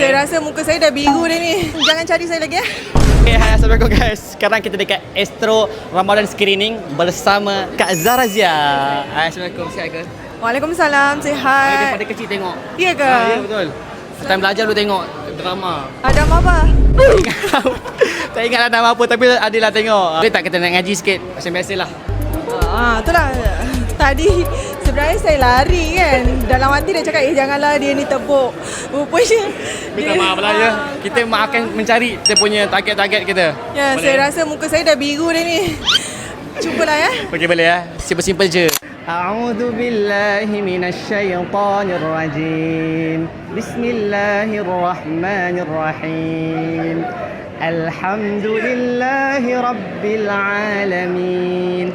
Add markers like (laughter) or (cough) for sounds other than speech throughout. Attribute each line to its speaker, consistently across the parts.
Speaker 1: saya rasa muka saya dah biru dah ni. Jangan cari saya lagi ya.
Speaker 2: Okay, hai Assalamualaikum guys. Sekarang kita dekat Astro Ramadan Screening bersama Kak Zara Zia. Hai, Assalamualaikum. Sihat ke?
Speaker 1: Waalaikumsalam.
Speaker 2: Hai.
Speaker 1: Sihat.
Speaker 2: Daripada kecil tengok.
Speaker 1: Ya ke?
Speaker 2: Ah, ya betul. Time belajar dulu tengok drama.
Speaker 1: Ada apa? (laughs)
Speaker 2: tak ingat lah nama apa tapi adalah tengok. Boleh tak kita nak ngaji sikit? Macam biasalah.
Speaker 1: Ah, itulah. Tadi sebenarnya saya lari kan. Dalam hati dah cakap, eh janganlah dia ni tepuk. Rupanya
Speaker 2: Minta maaf lah ya. Kita akan mencari kita punya target-target kita.
Speaker 1: Ya,
Speaker 2: Boleh?
Speaker 1: saya rasa muka saya dah biru dah ni. Cubalah ya.
Speaker 2: Okey boleh ya. Simple-simple je. A'udzu billahi minasyaitonir rajim. Bismillahirrahmanirrahim. Alhamdulillahi rabbil alamin.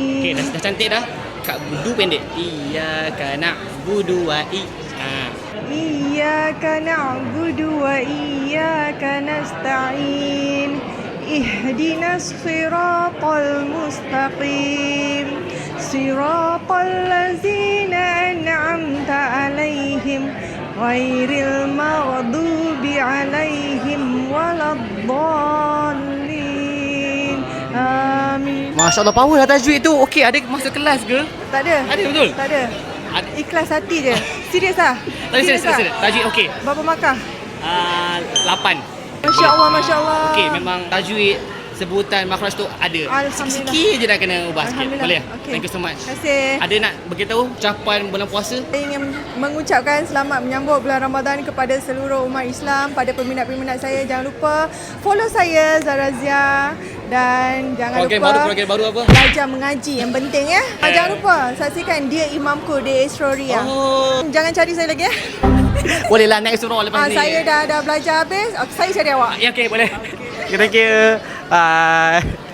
Speaker 2: Okey, dah, dah cantik dah. Kak budu pendek. Iya, kana budu wa i.
Speaker 1: Ha. Iya kana budu wa iya ah. kana sta'in. Ihdinas siratal mustaqim. Siratal lazina an'amta alaihim. Ghairil maghdubi alaihim waladdallin.
Speaker 2: Masya Allah power lah tajwid tu. Okey ada masuk kelas ke?
Speaker 1: Tak ada.
Speaker 2: Ada betul?
Speaker 1: Tak ada,
Speaker 2: ada.
Speaker 1: Ikhlas hati je. Serius lah.
Speaker 2: Tadi serius lah. serius Tajwid okey.
Speaker 1: Berapa markah?
Speaker 2: Ah, uh, 8
Speaker 1: Masya Allah okay. Masya Allah
Speaker 2: Okey memang tajwid Sebutan makhluk tu ada. Sikit-sikit je dah kena ubah sikit. Boleh?
Speaker 1: Okay.
Speaker 2: Thank you so much.
Speaker 1: Terima kasih.
Speaker 2: Ada nak beritahu ucapan bulan puasa?
Speaker 1: Saya ingin mengucapkan selamat menyambut bulan Ramadan Kepada seluruh umat Islam Pada peminat-peminat saya. Jangan lupa follow saya Zarazia. Dan jangan
Speaker 2: Program
Speaker 1: lupa
Speaker 2: baru, program baru apa?
Speaker 1: Belajar mengaji yang penting ya
Speaker 2: Eh.
Speaker 1: Jangan lupa saksikan Dia Imamku di Astroria
Speaker 2: Oh.
Speaker 1: Jangan cari saya lagi ya (laughs)
Speaker 2: Boleh lah next surah lepas
Speaker 1: ah,
Speaker 2: ni.
Speaker 1: Saya dah dah belajar habis okay, Saya cari awak
Speaker 2: Ya, okey, boleh. Okay, thank you. Bye.